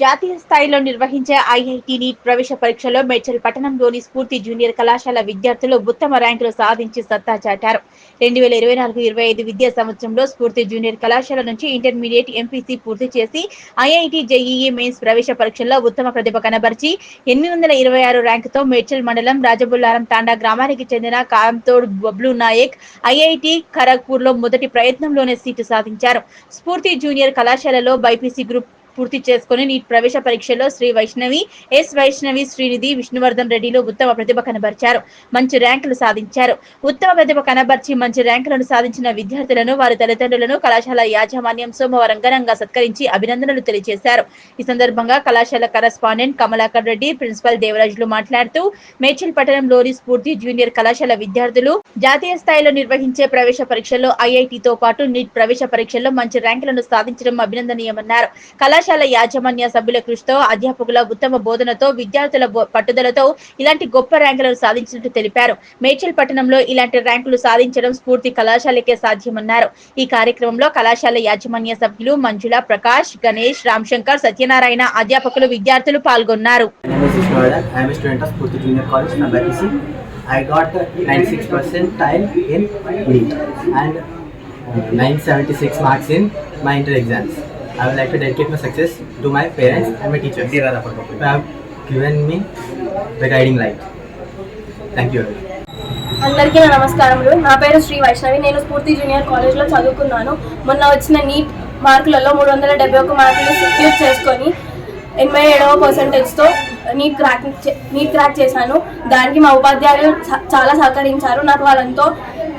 జాతీయ స్థాయిలో నిర్వహించే ఐఐటి నీట్ ప్రవేశ పరీక్షలో మేడ్చల్ పట్టణంలోని స్ఫూర్తి జూనియర్ కళాశాల విద్యార్థులు ఉత్తమ ర్యాంకులు సాధించి సత్తా చాటారు. రెండు వేల ఇరవై నాలుగు ఇరవై ఐదు విద్యా సంవత్సరంలో స్ఫూర్తి జూనియర్ కళాశాల నుంచి ఇంటర్మీడియట్ ఎంపీసీ పూర్తి చేసి ఐఐటి జేఈఈ మెయిన్స్ ప్రవేశ పరీక్షల్లో ఉత్తమ ప్రతిభ కనబరిచి ఎనిమిది వందల ఇరవై ఆరు ర్యాంకుతో మేడ్చల్ మండలం రాజబుల్లారం తాండా గ్రామానికి చెందిన కాంతోడ్ బబ్లు నాయక్ ఐఐటి ఖరగ్పూర్లో మొదటి ప్రయత్నంలోనే సీటు సాధించారు. స్ఫూర్తి జూనియర్ కళాశాలలో బైపీసీ గ్రూప్ పూర్తి చేసుకుని నీట్ ప్రవేశ పరీక్షలో శ్రీ వైష్ణవి ఎస్ వైష్ణవి శ్రీనిధి విష్ణువర్ధన్ రెడ్డిలు ఉత్తమ ప్రతిభ కనబరిచారు. మంచి ర్యాంకులు సాధించారు. ఉత్తమ ప్రతిభ కనబర్చి మంచి ర్యాంకులను సాధించిన విద్యార్థులను వారి తల్లిదండ్రులను కళాశాల యాజమాన్యం సోమవారం ఘనంగా సత్కరించి అభినందనలు తెలియజేశారు. ఈ సందర్భంగా కళాశాల కరస్పాండెంట్ కమలాకర్ రెడ్డి ప్రిన్సిపల్ దేవరాజులు మాట్లాడుతూ మేడ్చల్ పట్టణంలోని స్ఫూర్తి జూనియర్ కళాశాల విద్యార్థులు జాతీయ స్థాయిలో నిర్వహించే ప్రవేశ పరీక్షల్లో ఐఐటితో పాటు నీట్ ప్రవేశ పరీక్షల్లో మంచి ర్యాంకులను సాధించడం అభినందనీయమన్నారు. కళాశాల యాజమాన్య సభ్యుల కృషితో అధ్యాపకుల ఉత్తమ బోధనతో విద్యార్థుల పట్టుదలతో ఇలాంటి గొప్ప ర్యాంకులను సాధించినట్టు తెలిపారు. మేడ్చల్ పట్టణంలో ఇలాంటి ర్యాంకులు సాధించడం స్ఫూర్తి కళాశాలకే సాధ్యమన్నారు. ఈ కార్యక్రమంలో కళాశాల యాజమాన్య సభ్యులు మంజుల ప్రకాష్ గణేష్ రామశంకర్ సత్యనారాయణ అధ్యాపకులు విద్యార్థులు పాల్గొన్నారు. I got 96 percentile in NEET and 976 marks in my inter exams. I would like to dedicate my success to my parents and my teachers. Who have given me the guiding light. Thank you. అందరికీ నా నమస్కారములు. నా పేరు శ్రీ వైష్ణవి. నేను స్ఫూర్తి junior కాలేజ్లో చదువుకున్నాను. మొన్న వచ్చిన నీట్ మార్కులలో మూడు వందల డెబ్బై ఒక్క మార్కులు క్లియర్ చేసుకొని ఎనభై ఏడవ పర్సెంటేజ్తో నీట్ క్రాక్ నీట్ క్రాక్ చేశాను. దానికి మా ఉపాధ్యాయులు చాలా సహకరించారు. నాకు వాళ్ళంతో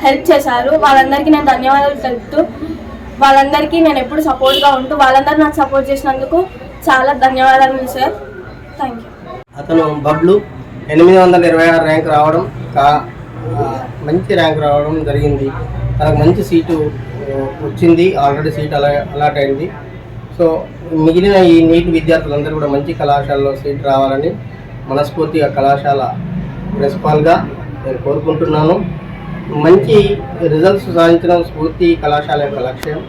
హెల్ప్ చేశారు. వాళ్ళందరికీ నేను ధన్యవాదాలు తెలుపుతూ వాళ్ళందరికీ నేను ఎప్పుడు సపోర్ట్గా ఉంటూ వాళ్ళందరూ నాకు సపోర్ట్ చేసినందుకు చాలా ధన్యవాదాలు సార్ థ్యాంక్ యూ అతను బబ్లు ఎనిమిది వందల ఇరవై ఆరు ర్యాంక్ రావడం కా మంచి ర్యాంక్ రావడం జరిగింది. తనకు మంచి సీటు వచ్చింది. ఆల్రెడీ సీట్ అలా అలాట్ అయింది. సో మిగిలిన ఈ నీట్ విద్యార్థులందరూ కూడా మంచి కళాశాలలో సీట్ రావాలని మనస్ఫూర్తిగా కళాశాల ప్రిన్సిపాల్గా నేను కోరుకుంటున్నాను. మంచి రిజల్ట్స్ సాధించడం స్ఫూర్తి కళాశాల యొక్క లక్ష్యం.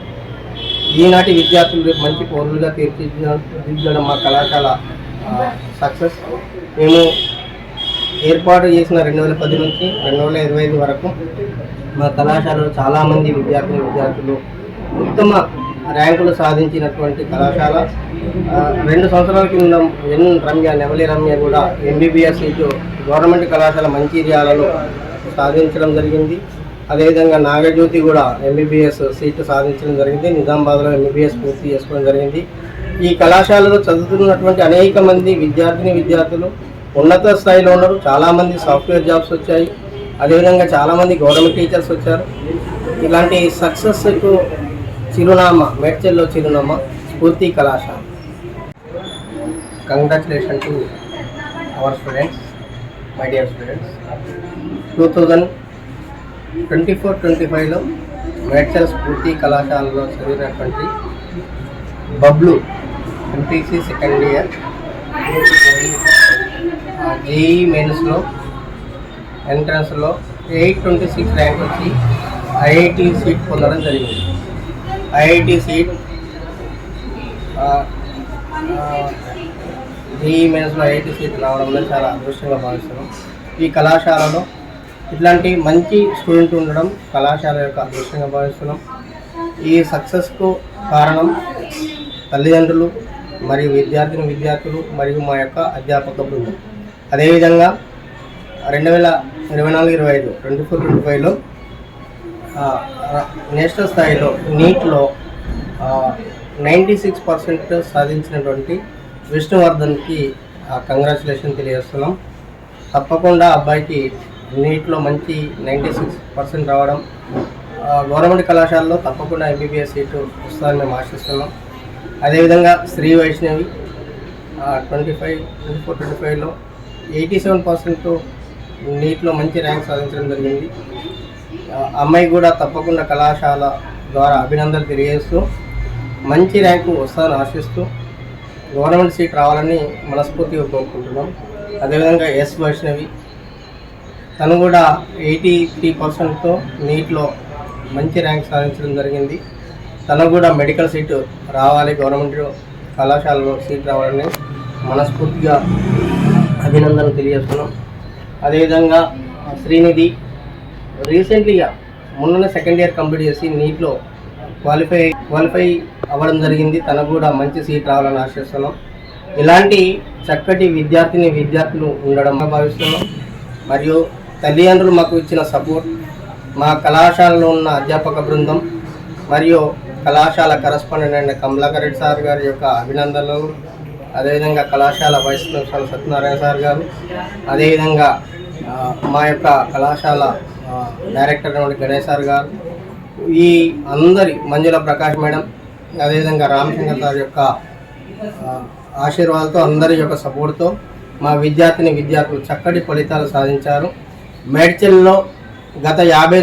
ఈనాటి విద్యార్థులు రేపు మంచి పౌరులుగా తీర్చిదిద్దడం మా కళాశాల సక్సెస్ మేము ఏర్పాటు చేసిన రెండు వేల పది నుంచి రెండు వేల ఇరవై ఐదు వరకు మా కళాశాలలో చాలామంది విద్యార్థులు విద్యార్థులు ఉత్తమ ర్యాంకులు సాధించినటువంటి కళాశాల. రెండు సంవత్సరాల కింద ఎన్ రమ్య నెవలి రమ్య కూడా ఎంబీబీఎస్ సీటు గవర్నమెంట్ కళాశాల మంచిర్యాలలో సాధించడం జరిగింది. అదేవిధంగా నాగజ్యోతి కూడా ఎంబీబీఎస్ సీటు సాధించడం జరిగింది. నిజామాబాద్లో ఎంబీబీఎస్ పూర్తి చేసుకోవడం జరిగింది. ఈ కళాశాలలో చదువుతున్నటువంటి అనేక మంది విద్యార్థిని విద్యార్థులు ఉన్నత స్థాయిలో ఉన్నారు. చాలామంది సాఫ్ట్వేర్ జాబ్స్ వచ్చాయి. అదేవిధంగా చాలామంది గవర్నమెంట్ టీచర్స్ వచ్చారు. ఇలాంటి సక్సెస్కు చిరునామా మేడ్చల్లో చిరునామా స్ఫూర్తి కళాశాల. Congratulation to our students my dear students two thousand twenty four twenty ఫైవ్లో మేడ్చల్ స్ఫూర్తి కళాశాలలో చదివినటువంటి Bablu MPC second year JEE మెయిన్స్లో ఎంట్రన్స్లో ఎయిట్ ట్వంటీ సిక్స్ ర్యాంక్ వచ్చి ఐఐటి సీట్ పొందడం జరిగింది. ఐఐటి సీట్ జేఈ మెయిన్స్లో ఐఐటి సీట్ రావడంలో చాలా అదృష్టంగా భావిస్తున్నాం. ఈ కళాశాలలో ఇట్లాంటి మంచి స్టూడెంట్ ఉండడం కళాశాల యొక్క అదృష్టంగా భావిస్తున్నాం. ఈ సక్సెస్కు కారణం తల్లిదండ్రులు మరియు విద్యార్థిని విద్యార్థులు మరియు మా యొక్క అధ్యాపక బృందం. అదేవిధంగా రెండు వేల ఇరవై నాలుగు ఇరవై ఐదు ట్వంటీ ఫోర్ ట్వంటీ ఫైవ్లో నేషనల్ స్థాయిలో నీట్లో నైంటీ సిక్స్ పర్సెంట్ సాధించినటువంటి విష్ణువర్ధన్కి కంగ్రాచులేషన్ తెలియజేస్తున్నాం. తప్పకుండా అబ్బాయికి నీట్లో మంచి నైంటీ సిక్స్ పర్సెంట్ రావడం గవర్నమెంట్ కళాశాలలో తప్పకుండా ఎంబీబీఎస్ సీటు వస్తుందని మేము ఆశిస్తున్నాం. అదేవిధంగా Sri Vaishnavi twenty five twenty four twenty ఫైవ్లో ఎయిటీ సెవెన్ పర్సెంట్ నీట్లో మంచి ర్యాంక్ సాధించడం జరిగింది. అమ్మాయి కూడా తప్పకుండా కళాశాల ద్వారా అభినందనలు తెలియజేస్తూ మంచి ర్యాంకు వస్తుందని ఆశిస్తూ గవర్నమెంట్ సీట్ రావాలని మనస్ఫూర్తిగా కోరుకుంటున్నాం. అదేవిధంగా ఎస్ వైష్ణవి తను కూడా ఎయిటీ త్రీ పర్సెంట్తో నీట్లో మంచి ర్యాంక్ సాధించడం జరిగింది. తను కూడా మెడికల్ సీటు రావాలి గవర్నమెంట్ కళాశాలలో సీట్ రావాలని మనస్ఫూర్తిగా అభినందనలు తెలియజేస్తున్నాం. అదేవిధంగా శ్రీనిధి రీసెంట్లీగా మొన్ననే సెకండ్ ఇయర్ కంప్లీట్ చేసి నీట్లో క్వాలిఫై క్వాలిఫై అవ్వడం జరిగింది. తనకు కూడా మంచి సీట్ రావాలని ఆశిస్తున్నాం. ఇలాంటి చక్కటి విద్యార్థిని విద్యార్థులు ఉండడం భావిస్తున్నాం. మరియు తల్లిదండ్రులు మాకు ఇచ్చిన సపోర్ట్ మా కళాశాలలో ఉన్న అధ్యాపక బృందం మరియు కళాశాల కరస్పాండెంట్ అయిన కమలాకర్ రెడ్డి సార్ గారి యొక్క అభినందనలు అదేవిధంగా కళాశాల వైస్ ప్రిన్సిపల్ సత్యనారాయణ సార్ గారు అదేవిధంగా మా యొక్క కళాశాల డైరెక్టర్ అయిన గణేష్ సార్ గారు ఈ అందరి మంజుల ప్రకాష్ మేడం అదేవిధంగా రామచంద్ర గారి యొక్క ఆశీర్వాదంతో అందరి యొక్క సపోర్ట్తో మా విద్యార్థిని విద్యార్థులు చక్కటి ఫలితాలు సాధించారు. మేడ్చల్లో గత యాభై